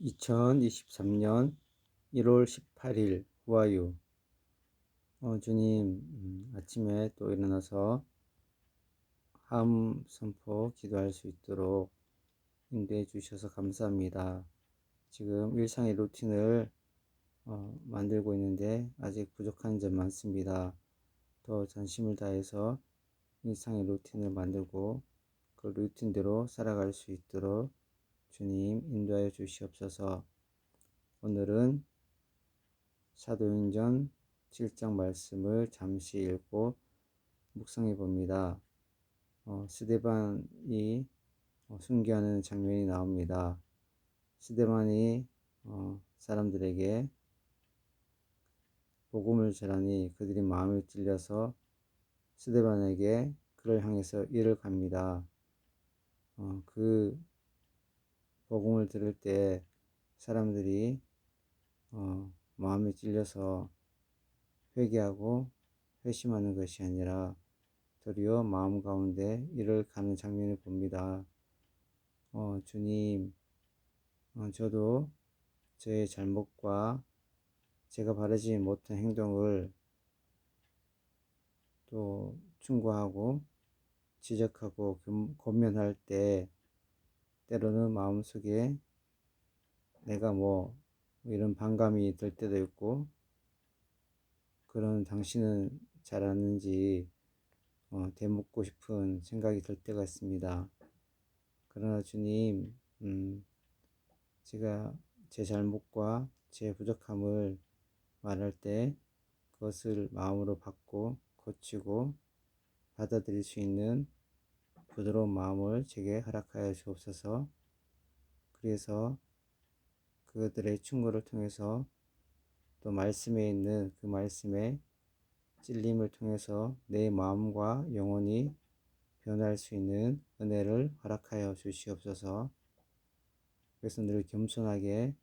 2023년 1월 18일 후아유 어, 주님 음, 아침에 또 일어나서 함 선포 기도할 수 있도록 인도해 주셔서 감사합니다. 지금 일상의 루틴을 어, 만들고 있는데 아직 부족한 점 많습니다. 더 전심을 다해서 일상의 루틴을 만들고 그 루틴대로 살아갈 수 있도록 주님 인도하여 주시옵소서. 오늘은 사도행전 7장 말씀을 잠시 읽고 묵상해 봅니다. 어, 스데반이 어, 순교하는 장면이 나옵니다. 스데반이 어, 사람들에게 복음을 전하니 그들이 마음에 찔려서 스데반에게 그를 향해서 이를 갑니다. 어, 그 복음을 들을 때 사람들이 어, 마음에 찔려서 회개하고 회심하는 것이 아니라 도리어 마음 가운데 이를 가는 장면을 봅니다. 어, 주님, 어, 저도 저의 잘못과 제가 바르지 못한 행동을 또 충고하고 지적하고 권면할 때 때로는 마음속에 내가 뭐 이런 반감이 들 때도 있고 그런 당신은 잘하는지 어, 되묻고 싶은 생각이 들 때가 있습니다. 그러나 주님, 음, 제가 제 잘못과 제 부족함을 말할 때 그것을 마음으로 받고 고치고 받아들일 수 있는 부드러운 마음을 제게 허락하여 주옵소서. 그래서 그들의 충고를 통해서 또 말씀에 있는 그 말씀의 찔림을 통해서 내 마음과 영혼이 변할 수 있는 은혜를 허락하여 주시옵소서. 그래서 늘 겸손하게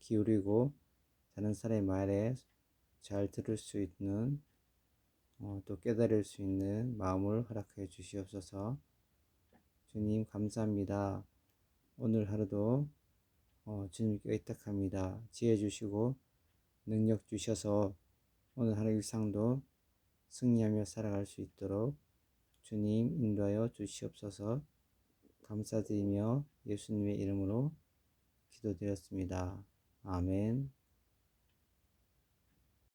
기울이고 다른 사람의 말에 잘 들을 수 있는 어, 또 깨달을 수 있는 마음을 허락해 주시옵소서. 주님 감사합니다. 오늘 하루도 어, 주님께 의탁합니다. 지혜 주시고 능력 주셔서 오늘 하루 일상도 승리하며 살아갈 수 있도록 주님 인도하여 주시옵소서. 감사드리며 예수님의 이름으로 기도드렸습니다. 아멘.